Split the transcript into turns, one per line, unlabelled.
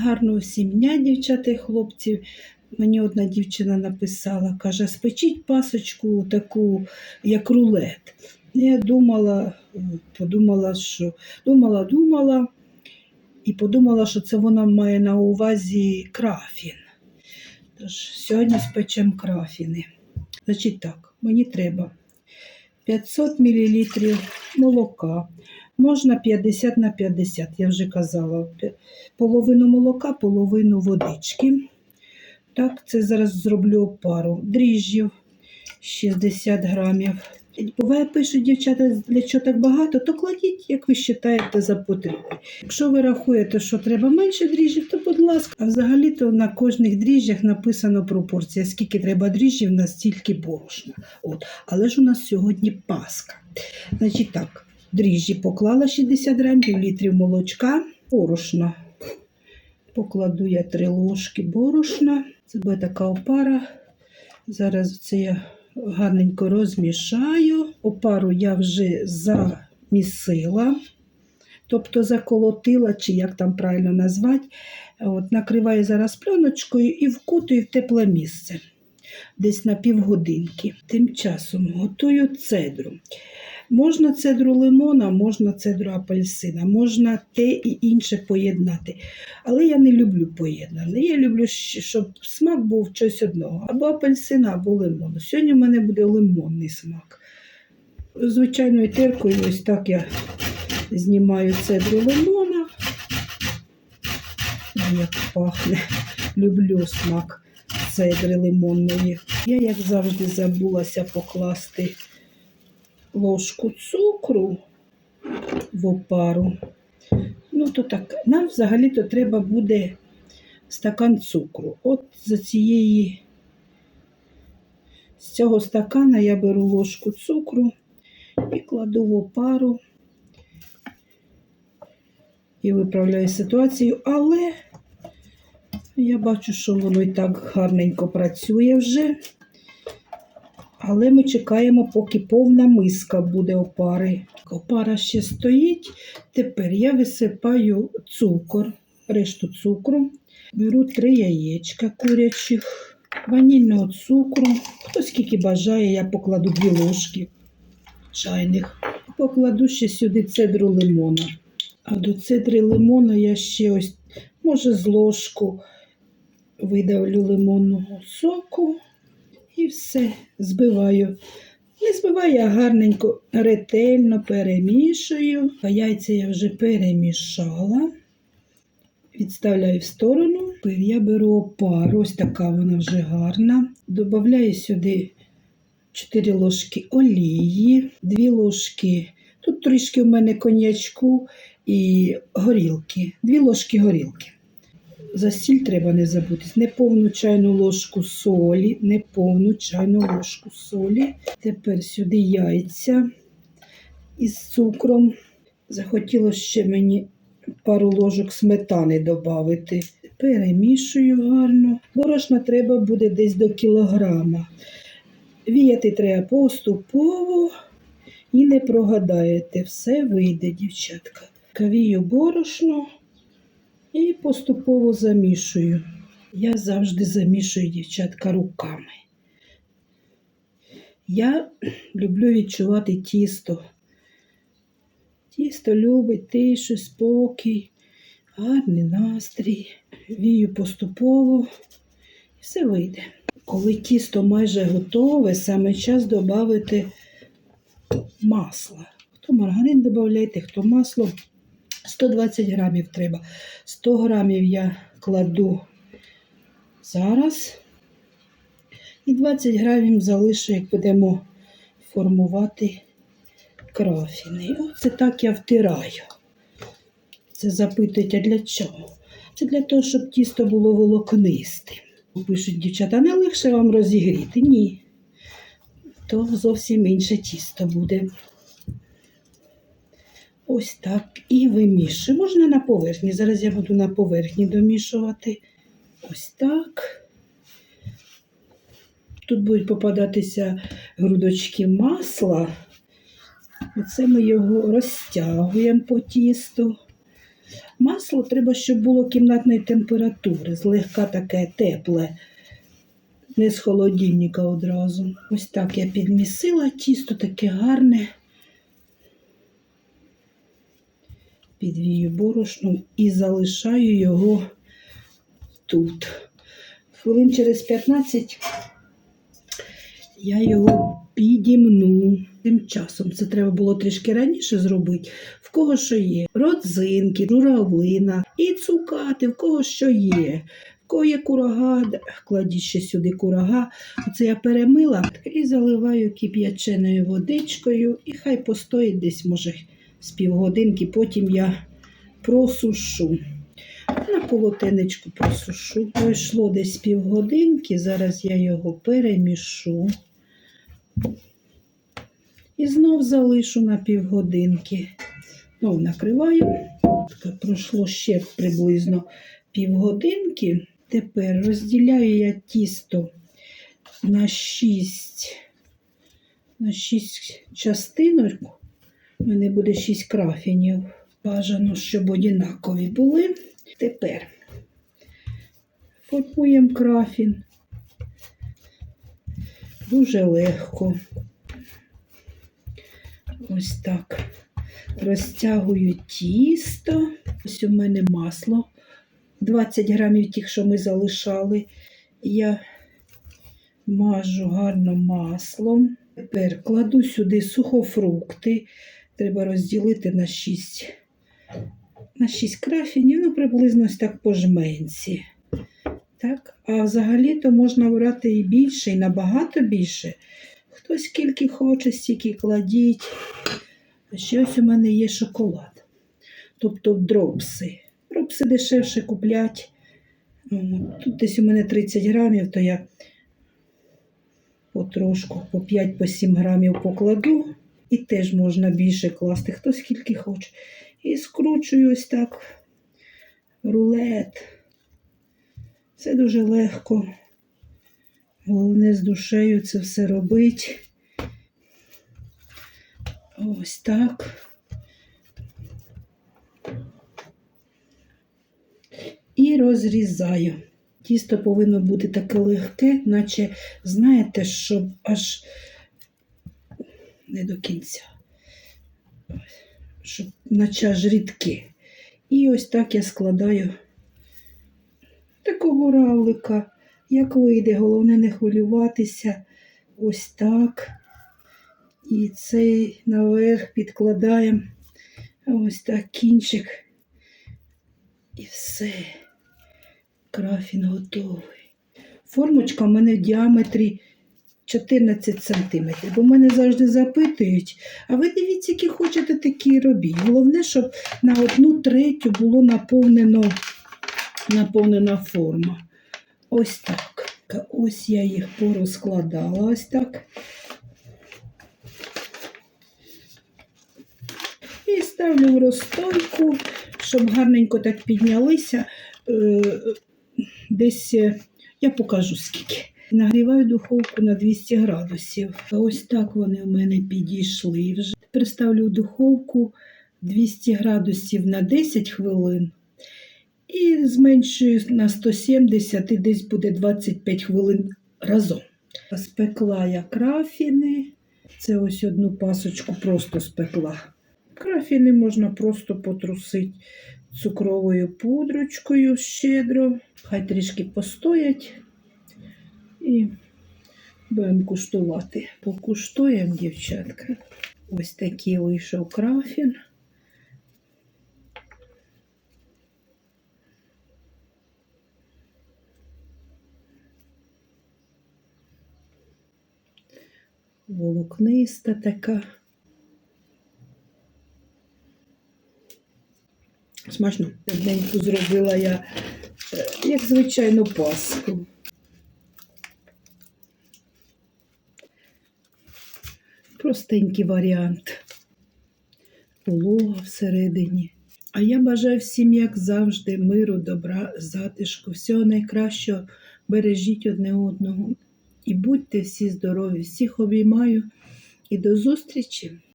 Гарного всім дня, дівчата і хлопців. Мені одна дівчина написала, каже, спечіть пасочку таку, як рулет. Я думала, подумала, що думала, думала і подумала, що це вона має на увазі крафін. Тож сьогодні спечемо крафіни. Значить так, мені треба 500 мл молока. Можна 50 на 50, я вже казала. Половину молока, половину водички. Так, це зараз зроблю опару. Дріжджів 60 грамів. Буває, пишуть дівчата, для чого так багато, то кладіть, як ви вважаєте за потрібне. Якщо ви рахуєте, що треба менше дріжджів, то будь ласка. А взагалі-то на кожних дріжджах написано пропорція, скільки треба дріжджів, на стільки борошна. От. Але ж у нас сьогодні Пасха. Значить так, дріжджі поклала 60 грамів, літрів молочка, борошна. Покладу я 3 ложки борошна. Це буде така опара. Зараз це я гарненько розмішаю. Опару я вже замісила, тобто заколотила, чи як там правильно назвати. От, накриваю зараз пленочкою і вкутую в тепле місце. Десь на півгодинки. Тим часом готую цедру. Можна цедру лимона, можна цедру апельсина, можна те і інше поєднати. Але я не люблю поєднане. Я люблю, щоб смак був щось одного. Або апельсина, або лимону. Сьогодні в мене буде лимонний смак. Звичайною теркою, ось так я знімаю цедру лимона. Як пахне. Люблю смак цедри лимонної. Я, як завжди, забулася покласти ложку цукру в опару. Ну, то так, нам взагалі-то треба буде стакан цукру. От за цієї, з цього стакана я беру ложку цукру і кладу в опару і виправляю ситуацію, але я бачу, що воно і так гарненько працює вже. Але ми чекаємо, поки повна миска буде опари. Опара ще стоїть. Тепер я висипаю цукор, решту цукру. Беру три яєчка курячих, ванільного цукру. Хто скільки бажає, я покладу дві ложки чайних. Покладу ще сюди цедру лимона. А до цедри лимона я ще ось, може, з ложку видавлю лимонного соку. І все збиваю. Не збиваю, а гарненько, ретельно перемішую. А яйця я вже перемішала. Відставляю в сторону. Я беру опару, ось така вона вже гарна. Добавляю сюди 4 ложки олії, 2 ложки. Тут трішки в мене коньячку і горілки. 2 ложки горілки. За сіль треба не забути. Неповну чайну ложку солі, неповну чайну ложку солі. Тепер сюди яйця із цукром. Захотілося ще мені пару ложок сметани додати. Перемішую гарно. Борошна треба буде десь до кілограма. Віяти треба поступово і не прогадаєте. Все вийде, дівчатка. Кавію борошно. І поступово замішую. Я завжди замішую дівчатка руками. Я люблю відчувати тісто. Тісто любить тишу, спокій, гарний настрій. Вію поступово і все вийде. Коли тісто майже готове, саме час додати масла. Хто маргарин додаєте, хто масло. 120 грамів треба. 100 грамів я кладу зараз. І 20 грамів залишу, як будемо формувати крафіни. Оце так я втираю. Це запитують, а для чого? Це для того, щоб тісто було волокнисте. Пишуть дівчата, не легше вам розігріти? Ні. То зовсім інше тісто буде. Ось так і вимішую. Можна на поверхні. Зараз я буду на поверхні домішувати. Ось так. Тут будуть попадатися грудочки масла. Оце ми його розтягуємо по тісту. Масло треба, щоб було кімнатної температури, злегка таке тепле, не з холодильника одразу. Ось так я підмісила тісто таке гарне. Підвію борошном і залишаю його тут. Хвилин через 15 я його підімну. Тим часом це треба було трішки раніше зробити. В кого що є? Родзинки, журавлина і цукати, в кого що є. В кого є курага, кладіть ще сюди курага. Оце я перемила і заливаю кип'яченою водичкою, і хай постоїть десь, може, з півгодинки, потім я просушу. На полотенечку просушу. Пройшло десь півгодинки, зараз я його перемішу. І знов залишу на півгодинки. Знов накриваю. Пройшло ще приблизно півгодинки. Тепер розділяю я тісто на 6, на 6 частинок. У мене буде 6 крафінів. Бажано, щоб однакові були. Тепер формуємо крафін. Дуже легко. Ось так. Розтягую тісто. Ось у мене масло. 20 грамів тих, що ми залишали. Я мажу гарно маслом. Тепер кладу сюди сухофрукти. Треба розділити на 6, на 6 крафінів, ну приблизно ось так по жменці. Так? А взагалі-то можна брати і більше, і набагато більше. Хто скільки хоче, стільки кладіть. А ще ось у мене є шоколад. Тобто дропси. Дропси дешевше куплять. Тут десь у мене 30 грамів, то я потрошку по 5-7 грамів покладу. І теж можна більше класти, хто скільки хоче. І скручую ось так рулет. Це дуже легко. Головне з душею це все робити. Ось так. І розрізаю. Тісто повинно бути таке легке, наче, знаєте, щоб аж не до кінця. Щоб наче аж рідке. І ось так я складаю такого равлика. Як вийде, головне не хвилюватися. Ось так. І цей наверх підкладаємо ось так кінчик. І все. Крафін готовий. Формочка в мене в діаметрі 14 см. Бо мене завжди запитують, а ви дивіться, які хочете, такі робіть. Головне, щоб на одну третю було наповнено, наповнена форма. Ось так. Ось я їх порозкладала. Ось так. І ставлю в розстойку, щоб гарненько так піднялися. Е, Десь е, я покажу скільки. Нагріваю духовку на 200 градусів. Ось так вони в мене підійшли вже. Тепер ставлю в духовку 200 градусів на 10 хвилин. І зменшую на 170 і десь буде 25 хвилин разом. Спекла я крафіни. Це ось одну пасочку просто спекла. Крафіни можна просто потрусити цукровою пудрочкою щедро. Хай трішки постоять і будемо куштувати. Покуштуємо, дівчатка. Ось такий вийшов крафін. Волокниста така. Смачно. Деньку зробила я, е, як звичайно, паску. Простенький варіант. Полога всередині. А я бажаю всім, як завжди, миру, добра, затишку, всього найкращого. Бережіть одне одного. І будьте всі здорові. Всіх обіймаю і до зустрічі!